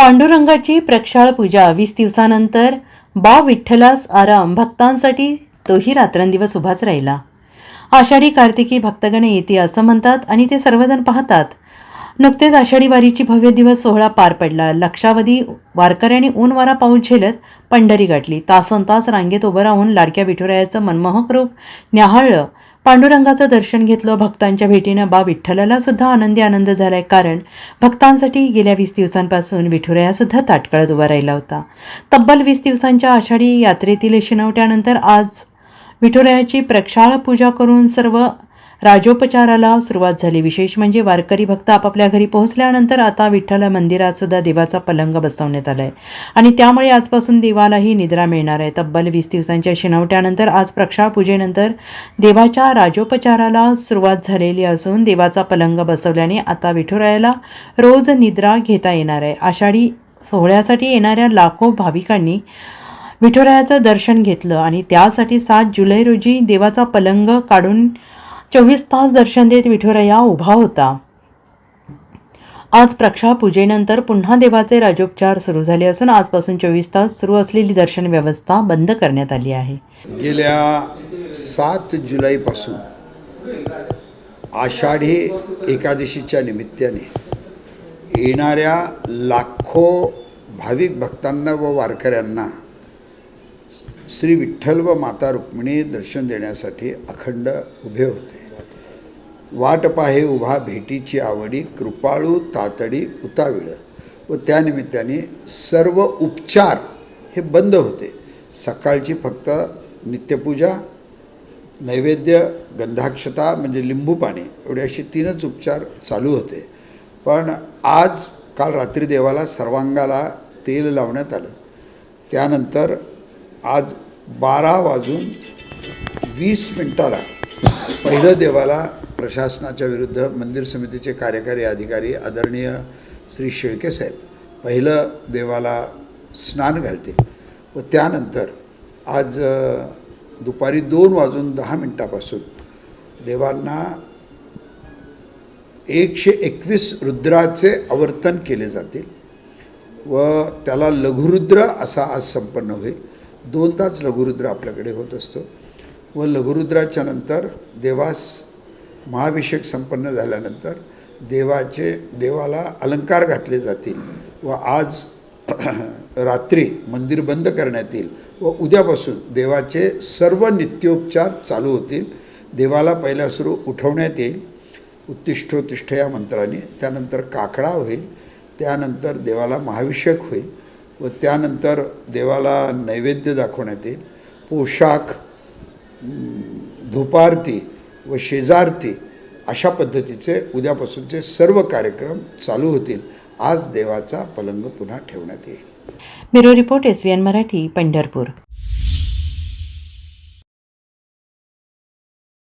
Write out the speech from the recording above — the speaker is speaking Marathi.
पांडुरंगाची प्रक्षाळ पूजा वीस दिवसानंतर बा विठ्ठलास आराम भक्तांसाठी तोही रात्रंदिवस उभाच राहिला. आषाढी कार्तिकी भक्तगण येते असं म्हणतात आणि ते सर्वजण पाहतात. नुकतेच आषाढी वारीची भव्य दिवस सोहळा पार पडला. लक्षावधी वारकऱ्यांनी ऊन वारा पाऊस झेलत पंढरी गाठली. तासन तास रांगेत उभं राहून लाडक्या विठुरायाचं मनमोहक रूप न्याहाळलं. पांडुरंगाचं दर्शन घेतलं भक्तांच्या भेटीनं बा विठ्ठलाला सुद्धा आनंदी आनंद झालाय कारण भक्तांसाठी गेल्या वीस दिवसांपासून विठुराया सुद्धा ताटकळत उभा राहिला होता. तब्बल वीस दिवसांच्या आषाढी यात्रेतील शिनवट्यानंतर आज विठुरायाची प्रक्षाळ पूजा करून सर्व राजोपचाराला सुरुवात झाली. विशेष म्हणजे वारकरी भक्त आपापल्या घरी पोहोचल्यानंतर आता विठ्ठल मंदिरात सुद्धा देवाचा पलंग बसवण्यात आलाय. आणि त्यामुळे आजपासून देवालाही निद्रा मिळणार आहे. तब्बल वीस दिवसांच्या शिनवट्यानंतर आज प्रक्षाळ पूजेनंतर देवाच्या राजोपचाराला सुरुवात झालेली असून देवाचा पलंग बसवल्याने आता विठुरायाला रोज निद्रा घेता येणार आहे. आषाढी सोहळ्यासाठी येणाऱ्या लाखो भाविकांनी विठुरायाचं दर्शन घेतलं आणि त्यासाठी सात जुलै रोजी देवाचा पलंग काढून चोवीस तास दर्शन देत विठुराया उभा होता. आज प्रक्षा पूजेनंतर पुन्हा देवाचे राजोपचार सुरू झाले असून आजपासून चोवीस तास सुरू असलेली दर्शन व्यवस्था बंद करण्यात आली आहे. गेल्या सात जुलैपासून आषाढी एकादशीच्या निमित्ताने येणाऱ्या लाखो भाविक भक्तांना व वारकऱ्यांना श्री विठ्ठल व माता रुक्मिणी दर्शन देण्यासाठी अखंड उभे होते. वाट पाहे उभा भेटीची आवडी कृपाळू तातडी उताविळ. व त्यानिमित्ताने सर्व उपचार हे बंद होते. सकाळची फक्त नित्यपूजा नैवेद्य गंधाक्षता म्हणजे लिंबू पाणी एवढे असे तीनच उपचार चालू होते. पण आज काल रात्री देवाला सर्वांगाला तेल लावण्यात आलं. त्यानंतर आज बारा वाजून वीस मिनटाला पहिलं देवाला प्रशासनाच्या विरुद्ध मंदिर समितीचे कार्यकारी अधिकारी आदरणीय श्री शेळके साहेब पहिलं देवाला स्नान घालते व त्यानंतर आज दुपारी दोन वाजून दहा मिनटापासून देवांना एकशे एकवीस रुद्राचे आवर्तन केले जातील व त्याला लघुरुद्र असा आज संपन्न होईल. दोनदाच लघुरुद्र आपल्याकडे होत असतो. व लघुरुद्राच्या नंतर देवास महाभिषेक संपन्न झाल्यानंतर देवाचे देवाला अलंकार घातले जातील व आज रात्री मंदिर बंद करण्यात येईल व उद्यापासून देवाचे सर्व नित्योपचार चालू होतील. देवाला पहिल्या सुरू उठवण्यात येईल. उत्तिष्ठोत्तिष्ठ या मंत्राने त्यानंतर काकडा होईल. त्यानंतर देवाला महाभिषेक होईल. व त्यानंतर देवाला नैवेद्य दाखवण्यात येईल. पोशाख धुपारती व शेजारती अशा पद्धतीचे उद्यापासूनचे सर्व कार्यक्रम चालू होतील. आज देवाचा पलंग पुन्हा ठेवण्यात येईल. Bureau report S N Marathi Pandharpur.